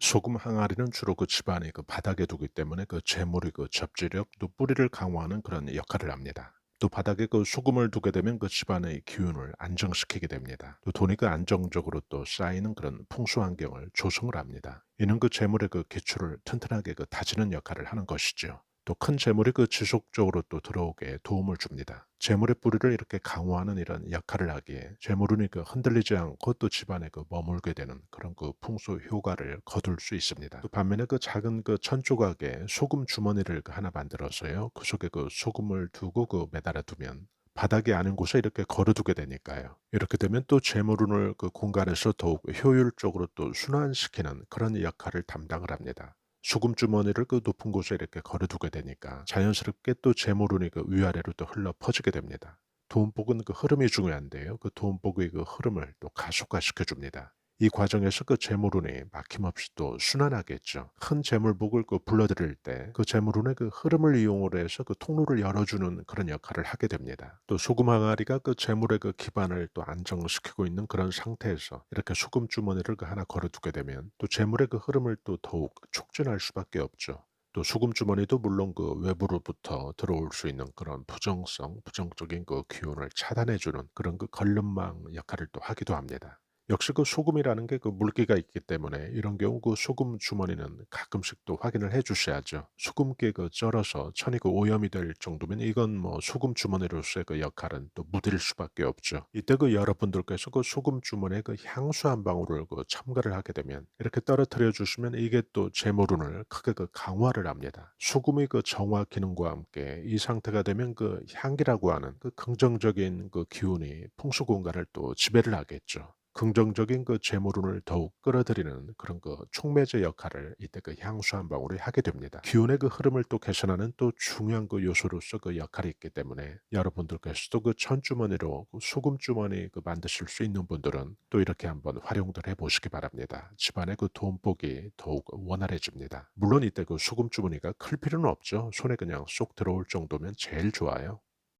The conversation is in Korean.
소금 항아리는 주로 그 집안의 그 바닥에 두기 때문에 그 재물의 그 접지력 또 뿌리를 강화하는 그런 역할을 합니다. 또 바닥에 그 소금을 두게 되면 그 집안의 기운을 안정시키게 됩니다. 또 돈이 그 안정적으로 또 쌓이는 그런 풍수 환경을 조성을 합니다. 이는 그 재물의 그 기초를 튼튼하게 그 다지는 역할을 하는 것이죠. 또 큰 재물이 그 지속적으로 또 들어오게 도움을 줍니다. 재물의 뿌리를 이렇게 강화하는 이런 역할을 하기에 재물운이 그 흔들리지 않고 또 집안에 그 머물게 되는 그런 그 풍수 효과를 거둘 수 있습니다. 또 반면에 그 작은 그 천조각에 소금 주머니를 그 하나 만들어서요. 그 속에 그 소금을 두고 그 매달아 두면 바닥이 아닌 곳에 이렇게 걸어두게 되니까요. 이렇게 되면 또 재물운을 그 공간에서 더욱 효율적으로 또 순환시키는 그런 역할을 담당을 합니다. 소금 주머니를 그 높은 곳에 이렇게 걸어두게 되니까 자연스럽게 또 재물운이 그 위아래로 또 흘러 퍼지게 됩니다. 돈복은 그 흐름이 중요한데요. 그 돈복의 그 흐름을 또 가속화시켜 줍니다. 이 과정에서 그 재물운이 막힘없이 또 순환하겠죠. 큰 재물복을 그 불러들일 때 그 재물운의 그 흐름을 이용을 해서 그 통로를 열어주는 그런 역할을 하게 됩니다. 또 소금 항아리가 그 재물의 그 기반을 또 안정시키고 있는 그런 상태에서 이렇게 소금 주머니를 그 하나 걸어두게 되면 또 재물의 그 흐름을 또 더욱 촉진할 수밖에 없죠. 또 소금 주머니도 물론 그 외부로부터 들어올 수 있는 그런 부정성, 부정적인 그 기운을 차단해주는 그런 그 걸름망 역할을 또 하기도 합니다. 역시 그 소금이라는 게 그 물기가 있기 때문에 이런 경우 그 소금 주머니는 가끔씩 또 확인을 해 주셔야죠. 소금기 그 쩔어서 천이 그 오염이 될 정도면 이건 뭐 소금 주머니로서의 그 역할은 또 무딜 수밖에 없죠. 이때 그 여러분들께서 그 소금 주머니에 그 향수 한 방울을 그 첨가를 하게 되면 이렇게 떨어뜨려 주시면 이게 또 재물운을 크게 그 강화를 합니다. 소금의 그 정화 기능과 함께 이 상태가 되면 그 향기라고 하는 그 긍정적인 그 기운이 풍수 공간을 또 지배를 하겠죠. 긍정적인 그 재물운을 더욱 끌어들이는 그런 그 촉매제 역할을 이때 그 향수 한 방울이 하게 됩니다. 기운의 그 흐름을 또 개선하는 또 중요한 그 요소로서 그 역할이 있기 때문에 여러분들께서도 그 천주머니로 그 소금 주머니 그 만드실 수 있는 분들은 또 이렇게 한번 활용들 해보시기 바랍니다. 집안의 그 돈복이 더욱 원활해집니다. 물론 이때 그 소금 주머니가 클 필요는 없죠. 손에 그냥 쏙 들어올 정도면 제일 좋아요.